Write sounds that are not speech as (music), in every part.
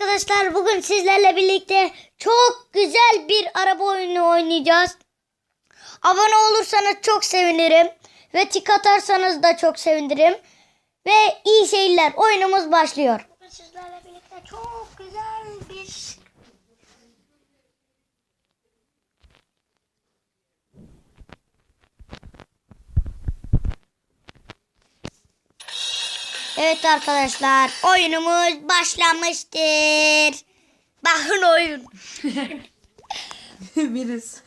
Arkadaşlar bugün sizlerle birlikte çok güzel bir araba oyunu oynayacağız. Abone olursanız çok sevinirim. Ve tik atarsanız da çok sevinirim. Ve iyi seyirler. Oyunumuz başlıyor. Sizlerle birlikte çok güzel bir... Evet arkadaşlar oyunumuz başlamıştır. Bakın oyun. (laughs) Biriz.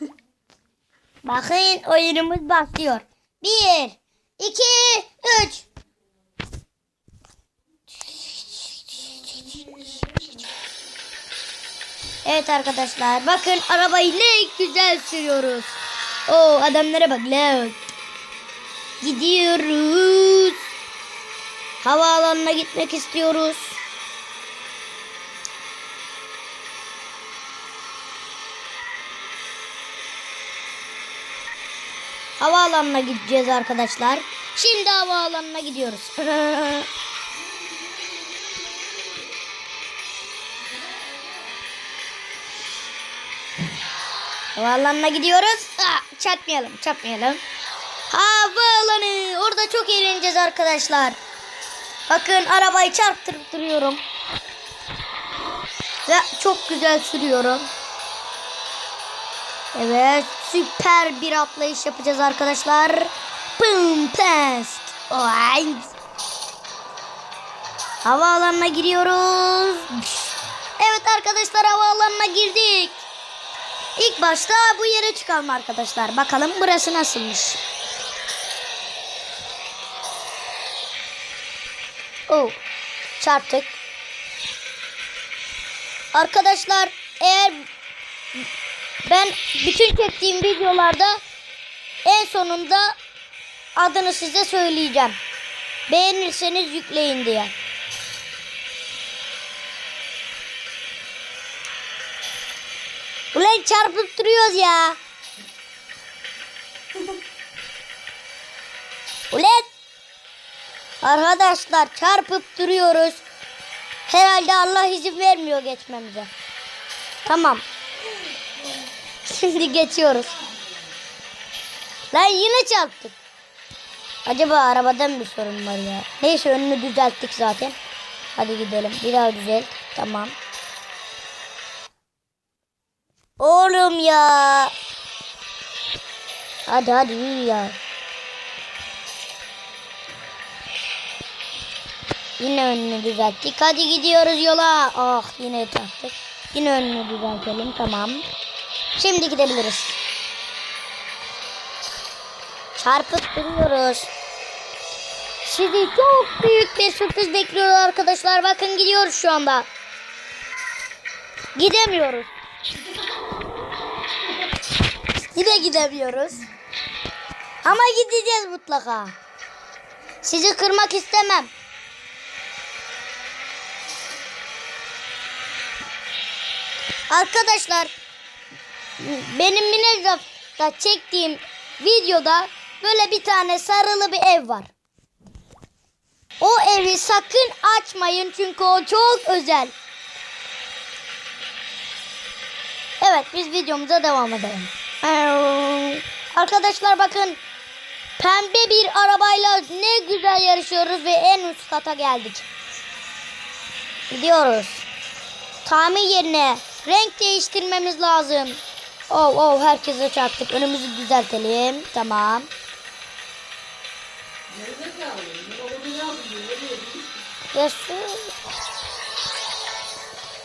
Bakın oyunumuz başlıyor. Bir, iki, üç. Evet arkadaşlar bakın arabayı ne güzel sürüyoruz. Oo adamlara bak lan. Gidiyoruz. Havaalanına gitmek istiyoruz. Havaalanına gideceğiz arkadaşlar. Şimdi havaalanına gidiyoruz. (laughs) Havaalanına gidiyoruz. Aa, çarpmayalım, çarpmayalım. Havaalanı. Orada çok eğleneceğiz arkadaşlar. Bakın arabayı çarptırıp duruyorum. Ve çok güzel sürüyorum. Evet süper bir atlayış yapacağız arkadaşlar. Pest. Oy. Havaalanına giriyoruz. Evet arkadaşlar havaalanına girdik. İlk başta bu yere çıkalım arkadaşlar. Bakalım burası nasılmış. Oh, çarptık. Arkadaşlar eğer ben bütün çektiğim videolarda en sonunda adını size söyleyeceğim. Beğenirseniz yükleyin diye. Ulan çarpıp duruyoruz ya. (laughs) Ulan. Arkadaşlar çarpıp duruyoruz. Herhalde Allah izin vermiyor geçmemize. Tamam. (laughs) Şimdi geçiyoruz. Lan yine çarptık. Acaba arabadan bir sorun var ya. Neyse önünü düzelttik zaten. Hadi gidelim. Bir daha düzelt. Tamam. Oğlum ya. Hadi hadi yürü ya. Yine önünü düzelttik. Hadi gidiyoruz yola. Ah yine çarptık. Yine önünü düzeltelim. Tamam. Şimdi gidebiliriz. Çarpıp duruyoruz. Sizi çok büyük bir sürpriz bekliyor arkadaşlar. Bakın gidiyoruz şu anda. Gidemiyoruz. Yine gidemiyoruz. Ama gideceğiz mutlaka. Sizi kırmak istemem. Arkadaşlar benim Minecraft'ta çektiğim videoda böyle bir tane sarılı bir ev var. O evi sakın açmayın çünkü o çok özel. Evet biz videomuza devam edelim. Arkadaşlar bakın pembe bir arabayla ne güzel yarışıyoruz ve en üst kata geldik. Gidiyoruz. Tamir yerine renk değiştirmemiz lazım. Oh oh herkese çarptık. Önümüzü düzeltelim. Tamam. Yesus.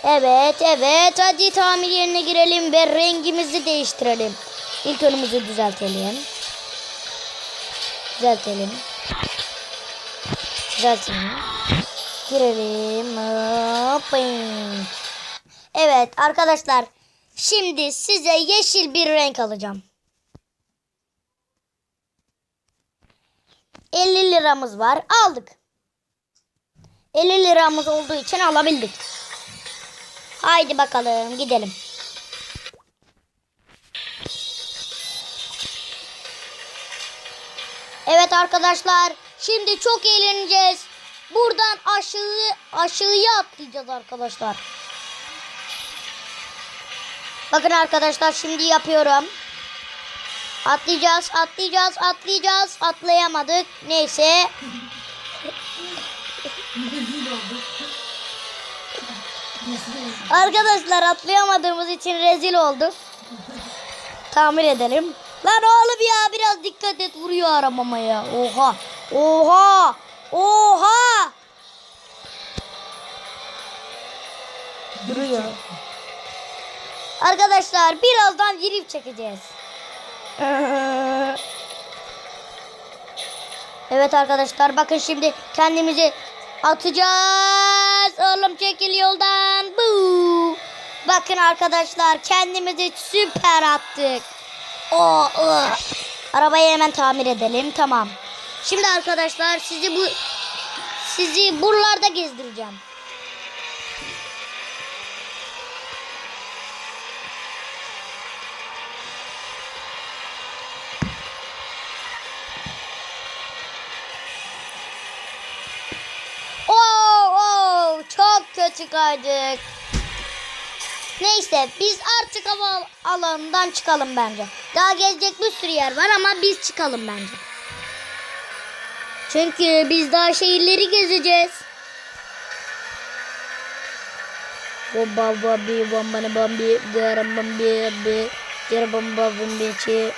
Evet evet hadi tamir yerine girelim ve rengimizi değiştirelim. İlk önümüzü düzeltelim. Düzeltelim. Düzeltelim. Girelim. Hopping. Evet arkadaşlar. Şimdi size yeşil bir renk alacağım. 50 liramız var. Aldık. 50 liramız olduğu için alabildik. Haydi bakalım gidelim. Evet arkadaşlar. Şimdi çok eğleneceğiz. Buradan aşağı aşağıya atlayacağız arkadaşlar. Bakın arkadaşlar şimdi yapıyorum. Atlayacağız, atlayacağız, atlayacağız. Atlayamadık. Neyse. Arkadaşlar atlayamadığımız için rezil olduk. Tamir edelim. Lan oğlum ya biraz dikkat et vuruyor arabama ya. Oha. Oha. Oha. Duruyor. Arkadaşlar birazdan drift çekeceğiz. Evet arkadaşlar bakın şimdi kendimizi atacağız. Oğlum çekil yoldan. Bu. Bakın arkadaşlar kendimizi süper attık. O, ıh. Arabayı hemen tamir edelim. Tamam. Şimdi arkadaşlar sizi bu sizi buralarda gezdireceğim. Oo, oo, kaydık. Neyse biz artık hava alanından çıkalım bence. Daha gezecek bir sürü yer var ama biz çıkalım bence. Çünkü biz daha şehirleri gezeceğiz. Bomba bombi bomba bombi garam bombi bombi garam bomba bombi çi.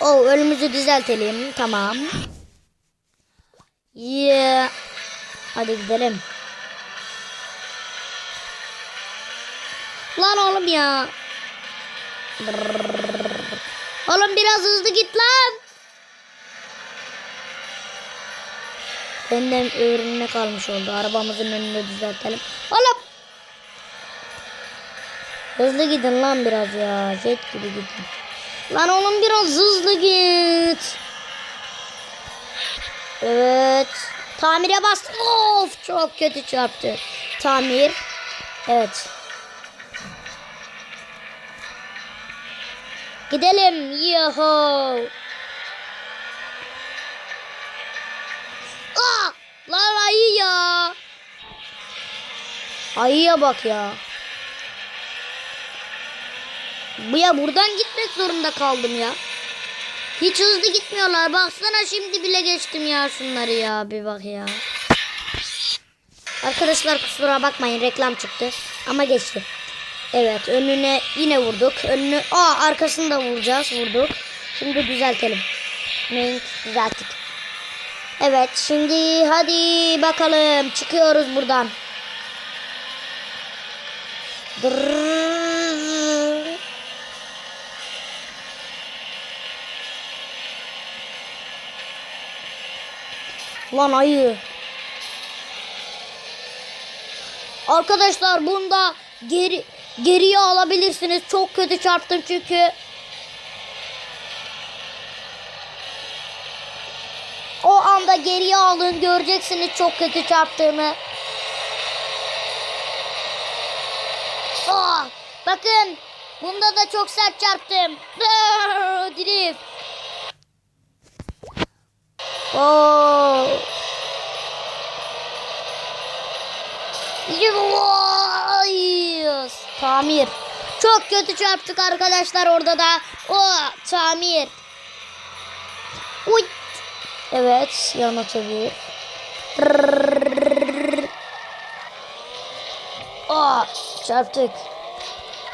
Oh önümüzü düzeltelim. Tamam. Yeah. Hadi gidelim. Lan oğlum ya. Oğlum biraz hızlı git lan. Benden öğrenine kalmış oldu. Arabamızın önünde düzeltelim. Oğlum. Hızlı gidin lan biraz ya. Jet gibi gidin. Lan oğlum biraz hızlı git. Evet. Tamire bastım. Of çok kötü çarptı. Tamir. Evet. Gidelim. Yuhu. Aa! Lan ayı ya. Ayıya bak ya. Bu ya buradan gitmek zorunda kaldım ya. Hiç hızlı gitmiyorlar. Baksana şimdi bile geçtim ya şunları ya. Bir bak ya. Arkadaşlar kusura bakmayın reklam çıktı. Ama geçti. Evet önüne yine vurduk. Önünü aa arkasını da vuracağız. Vurduk. Şimdi düzeltelim. Mink düzelttik. Evet şimdi hadi bakalım çıkıyoruz buradan. Dırrrr. Lan ayı. Arkadaşlar bunda geri geriye alabilirsiniz. Çok kötü çarptım çünkü. O anda geriye alın göreceksiniz çok kötü çarptığımı. Aa, bakın bunda da çok sert çarptım. Drift. Oo. Yes. Tamir. Çok kötü çarptık arkadaşlar orada da. O tamir. Uy. Evet yana çevir. Aa çarptık.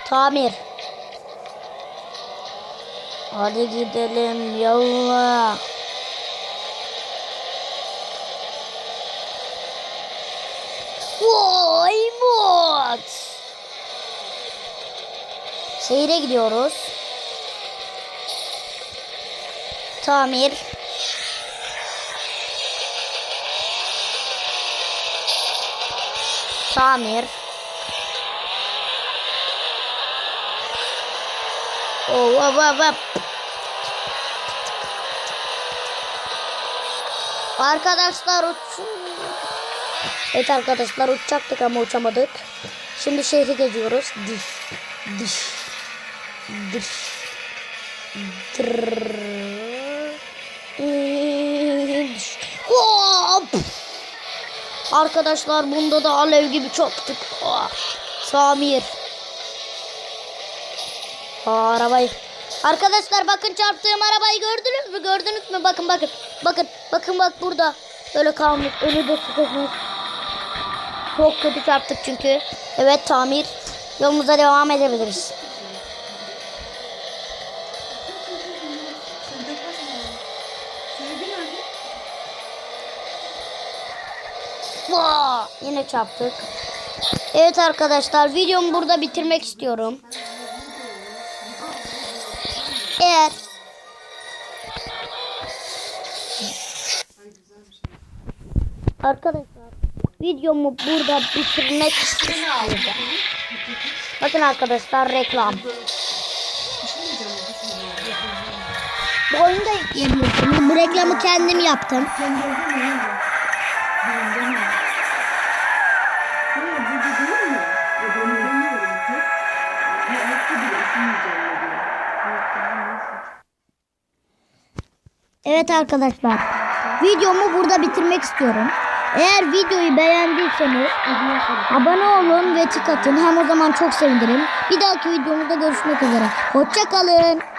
Tamir. Hadi gidelim yallah. Vay Şehire gidiyoruz. Tamir. Tamir. Oh, hop, hop, hop. Arkadaşlar uçun. Evet arkadaşlar uçacaktık ama uçamadık. Şimdi şehri geziyoruz. Diş. Diş. Tırrrr. Diş. Hop. Arkadaşlar bunda da alev gibi çoktuk. Oh. Samir. Aa, arabayı. Arkadaşlar bakın çarptığım arabayı gördünüz mü? Gördünüz mü? Bakın bakın. Bakın bakın bak burada. Böyle kalmış. Önü de sıkışmış. Çok kötü çarptık çünkü. Evet tamir. Yolumuza devam edebiliriz. Vaa! Yine çarptık. Evet arkadaşlar videomu burada bitirmek istiyorum. Eğer Arkadaşlar videomu burada bitirmek istiyorum. Bakın arkadaşlar reklam. Bu oyunu da yükleyebilirsiniz. Bu reklamı kendim yaptım. Evet arkadaşlar. Videomu burada bitirmek istiyorum. Eğer videoyu beğendiyseniz abone olun ve tık atın. Hem o zaman çok sevinirim. Bir dahaki videomuzda görüşmek üzere. Hoşçakalın.